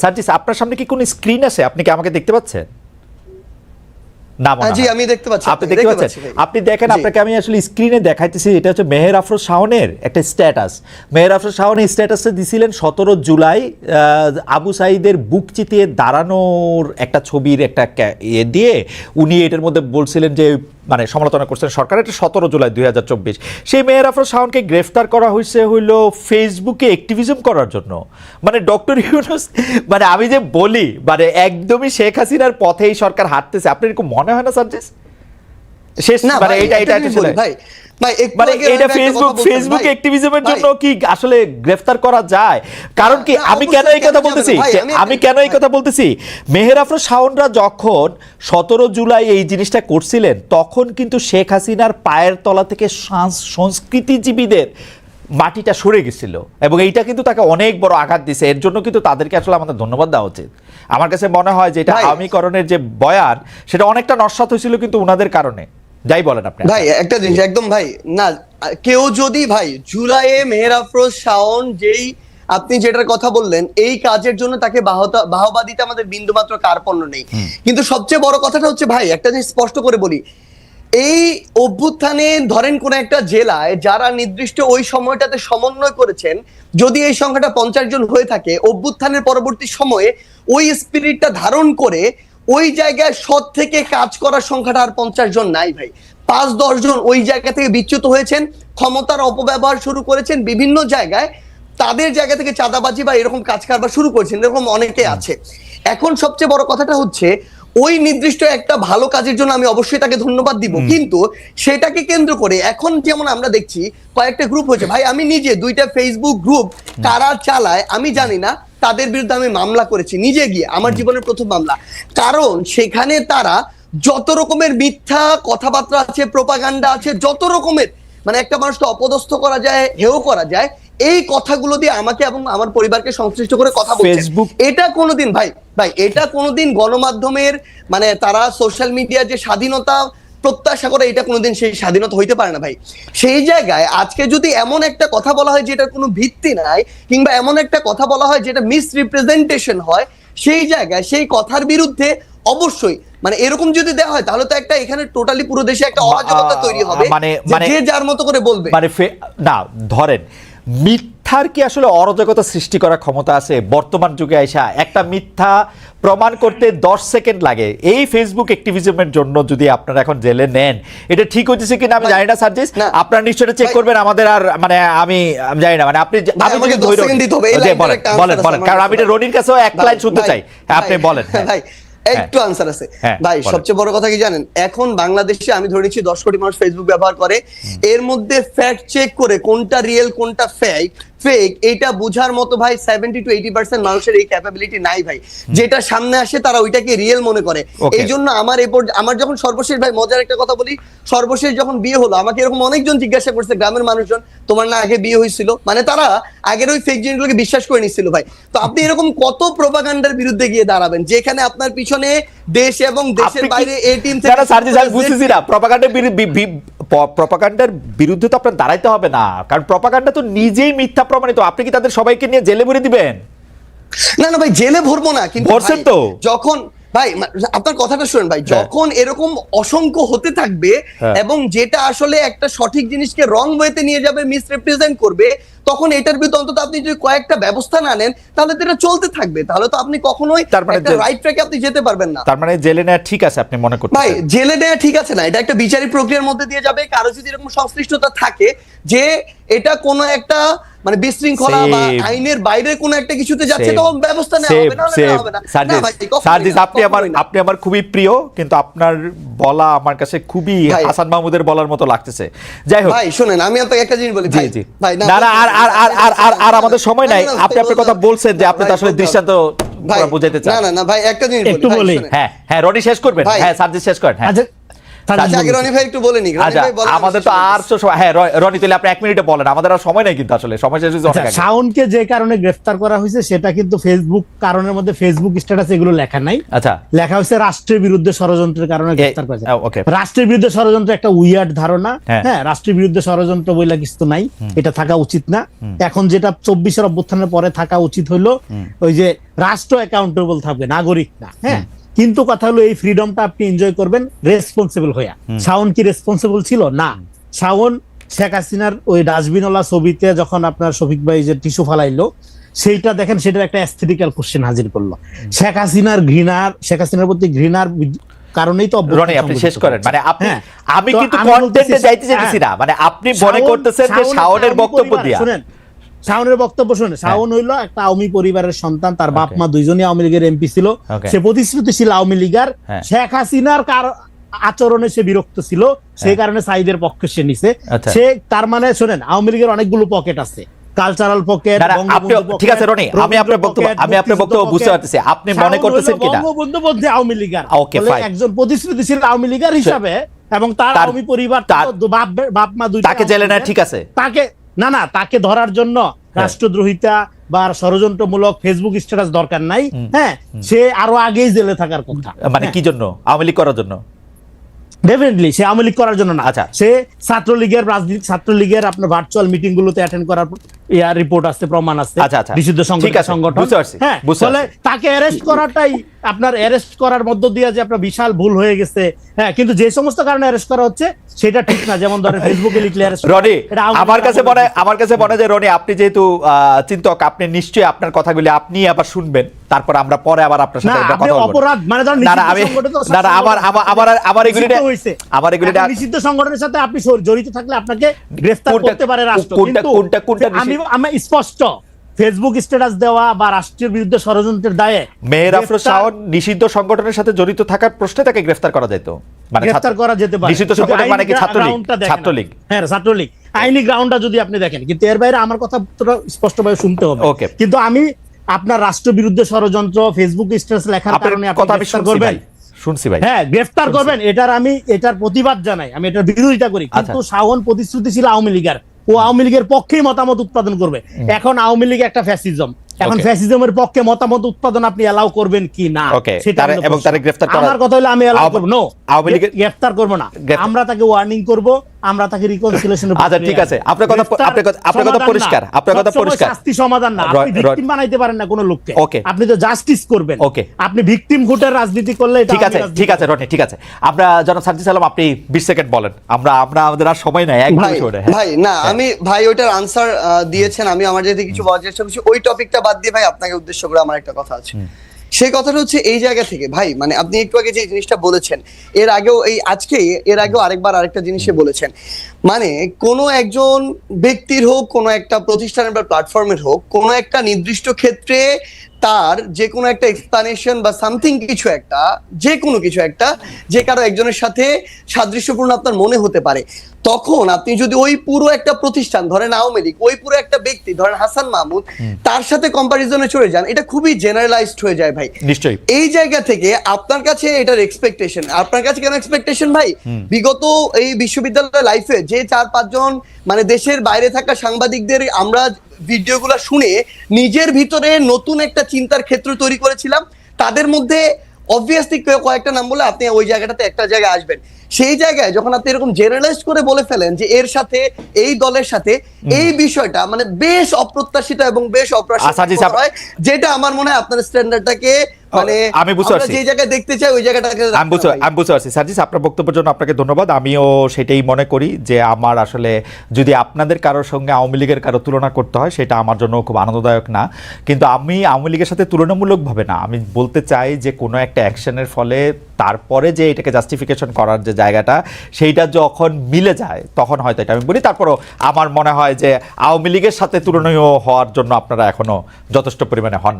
সার্জিস আপনার সামনে কি কোনো স্ক্রিন আছে? আপনি কি আমাকে দেখতে পাচ্ছেন? না জি। আমি দেখতে পাচ্ছি আপনি দেখতে পাচ্ছেন। আপনি দেখেন। আপনাকে আমি আসলে স্ক্রিনে দেখাইতেছি এটা হচ্ছে মেহের আফরোজ শাওনের একটা স্ট্যাটাস মেহের আফরোজ শাওন এই স্ট্যাটাসটা দিছিলেন সতেরো জুলাই আবু সাইদের বুক চিতিয়ে দাঁড়ানোর একটা ছবির একটা ইয়ে দিয়ে উনি এটার মধ্যে বলছিলেন যে মানে সমালোচনা করছেন সরকার এটা সতেরো জুলাই দুই হাজার চব্বিশ সেই মেহের আফরোজ শাওনকে গ্রেফতার করা হয়েছে হইল ফেসবুকে অ্যাক্টিভিজম করার জন্য মানে ডক্টর ইউনুস মানে আমি যে বলি মানে একদমই শেখ হাসিনার পথেই সরকার হাঁটতেছে আপনার এরকম মনে হয় না সার্জিস? শেষ না মানে এটা এটা ভাই মানে এটা ফেসবুক ফেসবুক অ্যাক্টিভিজমের জন্য কি আসলে গ্রেফতার করা যায়? কারণ কি আমি কেন এই কথা বলতেছি? আমি কেন এই কথা বলতেছি? মেহের আফরোজ শাওনরা যখন সতেরো জুলাই এই জিনিসটা করছিলেন তখন কিন্তু শেখ হাসিনার পায়ের তলা থেকে সংস্কৃতিজীবীদের মাটিটা সরে গেছিল এবং এইটা কিন্তু তাকে অনেক বড় আঘাত দিছে। এর জন্য কিন্তু তাদেরকে আসলে আমাদের ধন্যবাদ দেওয়া উচিত। আমার কাছে মনে হয় যে এটা আমিকরণের যে বয়ান সেটা অনেকটা নস্বাত হয়েছিল কিন্তু উনাদের কারণে। যাই বলেন আপনি। ভাই একটা জিনিস একদম ভাই না কেউ যদি ভাই জুলাইয়ে মেহের আফরোজ শাওন যেই আপনি যেটার কথা বললেন এই কাজের জন্য তাকে বাহবা দিতে আমাদের বিন্দুমাত্র কার্পণ্য নেই। কিন্তু সবচেয়ে বড় কথাটা হচ্ছে ভাই একটা জিনিস স্পষ্ট করে বলি এই অভ্যুত্থানে ধরেন কোন একটা জেলায় যারা নির্দিষ্ট ওই সময়টাতে সমন্বয় করেছেন, যদি এই সংখ্যাটা পঞ্চাশ জন হয়ে থাকে, অভ্যুত্থানের পরবর্তী সময়ে ওই স্পিরিটটা ধারণ করে ওই জায়গায় সৎ থেকে কাজ করার সংখ্যাটা আর পঞ্চাশ জন নাই ভাই। পাঁচ, দশ জন ওই জায়গা থেকে বিচ্যুত হয়েছেন, ক্ষমতার অপব্যবহার শুরু করেছেন, বিভিন্ন জায়গায় তাদের জায়গা থেকে চাঁদাবাজি বা এরকম কাজ কারবার শুরু করেছেন, এরকম অনেকে আছে। এখন সবচেয়ে বড় কথাটা হচ্ছে ওই নির্দিষ্ট একটা ভালো কাজের জন্য আমি অবশ্যই তাকে ধন্যবাদ দিব। কিন্তু সেটাকে কেন্দ্র করে এখন যেমন আমরা দেখছি কয়েকটা গ্রুপ হয়েছে। ভাই আমি নিজে দুইটা ফেসবুক গ্রুপ কারা চালায় আমি জানি না। তাদের বিরুদ্ধে আমি মামলা করেছি। নিজে গিয়ে আমার জীবনের প্রথম মামলা। কারণ সেখানে তারা যত রকমের মিথ্যা কথাবার্তা আছে প্রপাগান্ডা আছে যত রকমের মানে একটা মানুষকে অপদস্থ করা যায় হেও করা যায় এই কথাগুলো দিয়ে আমাকে এবং আমার পরিবারকে সংশ্লিষ্ট করে কথা বলছে। এটা কোনোদিন ভাই ভাই এটা কোনোদিন গণমাধ্যমের মানে তারা সোশ্যাল মিডিয়া যে স্বাধীনতা প্রত্যাশা করে এটা কোনোদিন সেই স্বাধীনতা হইতে পারে না ভাই। সেই জায়গায় আজকে যদি এমন একটা কথা বলা হয় যেটার কোনো ভিত্তি নাই কিংবা এমন একটা কথা বলা হয় যেটা মিস রিপ্রেজেন্টেশন হয় সেই জায়গায় সেই কথার বিরুদ্ধে অবশ্যই মানে এরকম যদি দেওয়া হয় তাহলে তো একটা এখানে টোটালি পুরো দেশে একটা অরাজকতা তৈরি হবে মানে- যে মানে- যার মতো করে বলবে। মানে না ধরেন মিথ্যার কি আসলে অরাজকতা সৃষ্টি করার ক্ষমতা আছে বর্তমান যুগে আইসা একটা মিথ্যা প্রমাণ করতে দশ সেকেন্ড লাগে এই ফেসবুক অ্যাক্টিভিজমের জন্য যদি আপনারা এখন জেলে নেন এটা ঠিক হচ্ছে কিনা আমি জানি না সার্জিস। আপনারা নিশ্চয়ই চেক করবেন আমাদের আর মানে আমি জানি না মানে আপনি যে- আমি যদি 10 ধৈর্য- সেকেন্ড দিতে হবে, এই জি, বলেন বলেন বলেন কারণ আমি এটা রনির কাছেও এক লাইন শুনতে চাই আপনি বলেন হ্যাঁ। ভাই একটু আনসার আছে। হ্যাঁ, ভাই সবচেয়ে বড় কথা কি জানেন? এখন বাংলাদেশে আমি ধরে নিচ্ছি দশ কোটি মানুষ ফেসবুক ব্যবহার করে। এর মধ্যে ফ্যাক্ট চেক করে কোনটা রিয়েল কোনটা ফেক ফেক এটা বোঝার মতো ভাই সেভেন্টি টু এইটি পার্সেন্ট মানুষের এই ক্যাপাবিলিটি নাই ভাই। যেটা সামনে আসে তারা ওইটাকে রিয়েল মনে করে। এই জন্য আমার আমার যখন সর্বশেষ ভাই মজার একটা কথা বলি সর্বশেষ যখন বিয়ে হলো আমাকে এরকম অনেকজন জিজ্ঞাসা করছে গ্রামের মানুষজন তোমার না আগে বিয়ে হয়েছিল? মানে তারা আগের ওই ফেক জিনিসগুলোকে বিশ্বাস করে নিচ্ছিল ভাই। তো আপনি এরকম কত প্রোপাগান্ডার বিরুদ্ধে গিয়ে দাঁড়াবেন যেখানে আপনার পিছনে দেশ এবং দেশের বাইরে এ টিম বুঝতেছি না প্রপাগান্ডার প্রপাগান্ডার বিরুদ্ধে তো আপনার দাঁড়াইতে হবে না কারণ প্রপাকাণ্ডা তো নিজেই মিথ্যা প্রমাণিত আপনি কি তাদের সবাইকে নিয়ে জেলে ভরে দিবেন না না ভাই জেলে ভরবো না কিন্তু ভরছেন তো। যখন ভাই আপনার কথাটা শুনেন ভাই যখন এরকম অসংখ্য হতে থাকবে হ্যাঁ। এবং যেটা আসলে একটা সঠিক জিনিসকে রং ওয়েতে নিয়ে যাবে মিসরিপ্রেজেন্ট করবে তখন এটার বিরুদ্ধে অন্তত আপনি যদি কয়েকটা ব্যবস্থা না নেন তাহলে তো এটা চলতে থাকবে। তাহলে তো আপনি কখনোই মানে একটা রাইট ট্র্যাকে আপনি যেতে পারবেন না। তার মানে জেলে নেওয়া ঠিক আছে আপনি মনে করতে ভাই জেলে দেয়া ঠিক আছে না। এটা একটা বিচারিক প্রক্রিয়ার মধ্যে দিয়ে যাবে। কারও যদি এরকম সংশ্লিষ্টতা থাকে যে এটা কোনো একটা মানে বিশৃঙ্খলা বা আইনের বাইরে কোনো একটা কিছুতে যাচ্ছে. তখন ব্যবস্থা নেওয়া হবে না হবে না। সার্জিস কখনোই সার্জিস আপনি আমার আপনি আমার খুবই প্রিয় কিন্তু আপনার বলা আমার কাছে খুবই। হাসান মাহমুদের বলার মতো লাগতেছে। যাই হোক। ভাই শুনেন আমি আপনাকে একটা জিনিস বলি। জি ভাই জি। ভাই না না আর আর আর আর আর আর আমাদের সময় নাই। আপনি আপনার কথা বলছেন যে আপনি তো আসলে দৃষ্টান্ত বুঝাইতে চান। না না ভাই একটা জিনিস একটু বলি। হ্যাঁ হ্যাঁ রনি শেষ করবেন? হ্যাঁ সার্জি শেষ করেন হ্যাঁ। আচ্ছা আচ্ছা আমাদের তো আর হ্যাঁ রনি তাহলে আপনি এক মিনিটে বলেন আমাদের আর সময় নেই কিন্তু আসলে সময় শেষ হয়েছে অনেক আচ্ছা। শাওনকে যে কারণে গ্রেফতার করা হয়েছে সেটা কিন্তু ফেসবুক কারণের মধ্যে ফেসবুক স্ট্যাটাস এগুলো লেখা নাই। আচ্ছা। লেখা হয়েছে রাষ্ট্রের বিরুদ্ধে ষড়যন্ত্রের কারণে গ্রেফতার করেছে। রাষ্ট্রের বিরুদ্ধে ষড়যন্ত্র একটা উইয়ার্ড ধারণা হ্যাঁ। হ্যাঁ রাষ্ট্রের বিরুদ্ধে ষড়যন্ত্র বইলা কিছু তো নাই এটা থাকা উচিত না। এখন যেটা চব্বিশের অভ্যুত্থানের পরে থাকা উচিত হলো ওই যে রাষ্ট্র অ্যাকাউন্টেবল থাকবে নাগরিক না হ্যাঁ কিন্তু কথা হলো এই ফ্রিডমটা আপনি এনজয় করবেন রেসপন্সিবল হইয়া। শাওন কি রেসপন্সিবল ছিল? না। শাওন শেখ হাসিনার ওই ডাস্টবিনওয়ালা ছবিতে যখন আপনার শফিক ভাই যে টিস্যু ফালাইলো সেইটা দেখেন সেটার একটা অ্যাস্থেটিক্যাল কোশ্চেন হাজির করল। শেখ হাসিনার ঘৃণার শেখ হাসিনার প্রতি ঘৃণার কারণেই তো রনি আপনি শেষ করেন। মানে আপনি হ্যাঁ। আমি কিন্তু কন্টেন্টে যাইতে চাইতেছি না। মানে আপনি মনে করতেছেন যে শাওনের বক্তব্য দিয়া। হ্যাঁ। শুনেন শাওনের বক্তব্য শুনে শাওন হইল একটা আওয়ামী পরিবারের সন্তান তার বাপ মা দুইজনই আওয়ামী লীগের এমপি ছিল. সে প্রতিশ্রুতিশীল আওয়ামী লীগার। হ্যাঁ। শেখ হাসিনার কার আচরণে সে বিরক্ত ছিল সেই কারণে সাইদের পক্ষে সে নিছে। আচ্ছা। সে তার মানে শুনেন আওয়ামী লীগের অনেকগুলো পকেট আছে। কালচারাল পকেট না, না, আপনি ঠিক আছে রনি আমি আপনার বক্তব্য আমি আপনার বক্তব্য বুঝতে পারতেছি। আপনি মনে করতেছেন কিনা? বঙ্গবন্ধু মধ্যে আওয়ামী লীগার। Fine. একজন প্রতিশ্রুতিশীল আওয়ামী লীগার হিসাবে এবং তার আওয়ামী পরিবার তার- বাপ বাপ মা দুই তাকে জেলে নেয় ঠিক আছে। তাকে না না তাকে ধরার জন্য রাষ্ট্রদ্রোহিতা বা ষড়যন্ত্রমূলক ফেসবুক স্ট্যাটাস দরকার নাই। হ্যাঁ সে আরও আগেই জেলে থাকার কথা। মানে কি জন্য? আওয়ামী লীগ করার জন্য? ডেফিনেটলি সে আওয়ামী লীগ করার জন্য না। আচ্ছা। সে ছাত্রলীগের রাজনীতি ছাত্রলীগের আপনার ভার্চুয়াল মিটিং গুলোতে অ্যাটেন্ড করার ইয়ার রিপোর্ট আছে প্রমাণ আছে আচ্ছা, আচ্ছা। বিশুদ্ধ সংগঠন সংগঠন। হ্যাঁ ফলে তাকে অ্যারেস্ট করাটাই আপনার অ্যারেস্ট করার মধ্য দিয়ে যে আপনার বিশাল ভুল হয়ে গেছে। হ্যাঁ কিন্তু যে সমস্ত কারণে অ্যারেস্ট করা হচ্ছে সেটা ঠিক না। যেমন ধরেন ফেসবুকে লিখলে রনি আমার কাছে মনে আমার কাছে মনে যে রনি আপনি যেহেতু চিন্তক আপনি নিশ্চয়ই আপনার কথাগুলি আপনি আবার শুনবেন। তারপর আমরা পরে আবার আপনার সাথে কথা বলব। অপরাধ মানে ধরেন আমি না না আমার আমার আমার এগুলি হয়েছে। আমার এগুলি নিষিদ্ধ সংগঠনের সাথে আপনি জড়িত থাকলে আপনাকে গ্রেফতার করতে পারে রাষ্ট্র। কিন্তু আমি আমি স্পষ্ট। ফেসবুক স্ট্যাটাস দেওয়া বা রাষ্ট্রের বিরুদ্ধে ষড়যন্ত্রের দায়ে মেহের আফরোজ গ্রেফতার- নিষিদ্ধ সংগঠনের সাথে জড়িত থাকার প্রশ্নে তাকে গ্রেফতার করা যেত। মানে গ্রেফতার করা যেতে পারে। নিষিদ্ধ সংগঠন মানে কি ছাত্রলীগ? ছাত্রলীগ। হ্যাঁ ছাত্রলীগ। আইনি গ্রাউন্ডটা যদি আপনি দেখেন কিন্তু এর বাইরে আমার কথা স্পষ্টভাবে শুনতে হবে. কিন্তু আমি আপনার রাষ্ট্র বিরুদ্ধে ষড়যন্ত্র ফেসবুক স্ট্যাটাস লেখার কারণে আপনি করবেন। শুনছি ভাই। হ্যাঁ গ্রেফতার করবেন এটার আমি এটার প্রতিবাদ জানাই। আমি এটার বিরোধিতা করি কিন্তু শাওন প্রতিশ্রুতি ছিল আওয়ামী লীগের। ও আওয়ামী লীগের পক্ষেই মতামত উৎপাদন করবে। এখন আওয়ামী লীগ একটা ফ্যাসিজম এখন ফ্যাসিজমের পক্ষে মতামত উৎপাদন আপনি এলাও করবেন কি না সেটা এবং তারে গ্রেফতার করা- আমার কথা হলো আমি এলাও করব। নো আওয়ামী লীগের- গ্রেফতার করব না। আমরা তাকে ওয়ার্নিং করব আমরা তাকে রিকনসিলিয়েশন আচ্ছা, ঠিক আছে। আপনার কথা- আপনার কথা- আপনার কথা পরিষ্কার, আপনার কথা পরিষ্কার। শাস্তি সমাধান না। আপনি. ভিকটিম বানাইতে পারেন না কোনো লোককে. আপনি তো জাস্টিস করবেন। Okay. আপনি ভিকটিম ভোটের রাজনীতি করলে এটা ঠিক আছে ঠিক আছে রনি ঠিক আছে। আমরা জনাব সার্জি সালাম আপনি বিশ সেকেন্ড বলেন। আমরা আমরা আমাদের আর সময় নাই এক ভাই মিনিট। হ্যাঁ। ভাই না আমি ভাই ওইটার আনসার দিয়েছেন। আমি আমার যদি কিছু বলার চেষ্টা করছি ওই টপিকটা বাদ দিয়ে ভাই আপনাকে উদ্দেশ্য করে আমার একটা কথা আছে। সেই কথাটা হচ্ছে এই জায়গা থেকে ভাই মানে আপনি একটু আগে যে জিনিসটা বলেছেন এর আগেও এই আজকে এর আগেও আরেকবার আরেকটা জিনিসে বলেছেন। মানে কোনো একজন ব্যক্তির হোক কোনো একটা প্রতিষ্ঠানের বা প্ল্যাটফর্মের হোক কোনো একটা নির্দিষ্ট ক্ষেত্রে তার যে কোনো একটা এক্সপ্লানেশন বা সামথিং কিছু একটা যে কোনো কিছু একটা যে কারও একজনের সাথে সাদৃশ্যপূর্ণ আপনার মনে হতে পারে। তখন আপনি যদি ওই পুরো একটা প্রতিষ্ঠান ধরেন আওয়ামী লীগ ওই পুরো একটা ব্যক্তি ধরেন হাসান মাহমুদ তার সাথে কম্পারিজনে চলে যান এটা খুবই জেনারেলাইজড হয়ে যায় ভাই। নিশ্চয়ই। এই জায়গা থেকে আপনার কাছে এটার এক্সপেকটেশন আপনার কাছে কেন এক্সপেকটেশন ভাই? বিগত এই বিশ্ববিদ্যালয় লাইফে যে চার পাঁচজন মানে দেশের বাইরে থাকা সাংবাদিকদের আমরা ভিডিওগুলো শুনে নিজের ভিতরে নতুন একটা চিন্তার ক্ষেত্র তৈরি করেছিলাম। তাদের মধ্যে অবভিয়াসলি কয়েকটা নাম বলে আপনি ওই জায়গাটাতে একটা জায়গায় আসবেন। সেই জায়গায় যখন আপনি এরকম জেনারেলাইজ করে বলে ফেলেন যে এর সাথে এই দলের সাথে এই বিষয়টা মানে বেশ অপ্রত্যাশিত এবং বেশ হয় যেটা আমার মনে হয় আপনার স্ট্যান্ডার্ডটাকে মানে আমি বুঝতে পারছি। যে জায়গায় দেখতে চাই ওই জায়গাটাকে আমি বুঝতে আমি বুঝতে পারছি। সার্জিস আপনার বক্তব্যের জন্য আপনাকে ধন্যবাদ। আমিও সেটাই মনে করি যে আমার আসলে যদি আপনাদের কারোর সঙ্গে আওয়ামী লীগের কারও তুলনা করতে হয় সেটা আমার জন্য খুব আনন্দদায়ক না। কিন্তু আমি আওয়ামী লীগের সাথে তুলনামূলকভাবে না। আমি বলতে চাই যে কোনো একটা অ্যাকশনের ফলে তারপরে যে এটাকে জাস্টিফিকেশন করার যে জায়গাটা সেইটা যখন মিলে যায় তখন হয়তো এটা আমি বলি। তারপরও আমার মনে হয় যে আওয়ামী লীগের সাথে তুলনীয় হওয়ার জন্য আপনারা এখনও যথেষ্ট পরিমাণে হন নাই।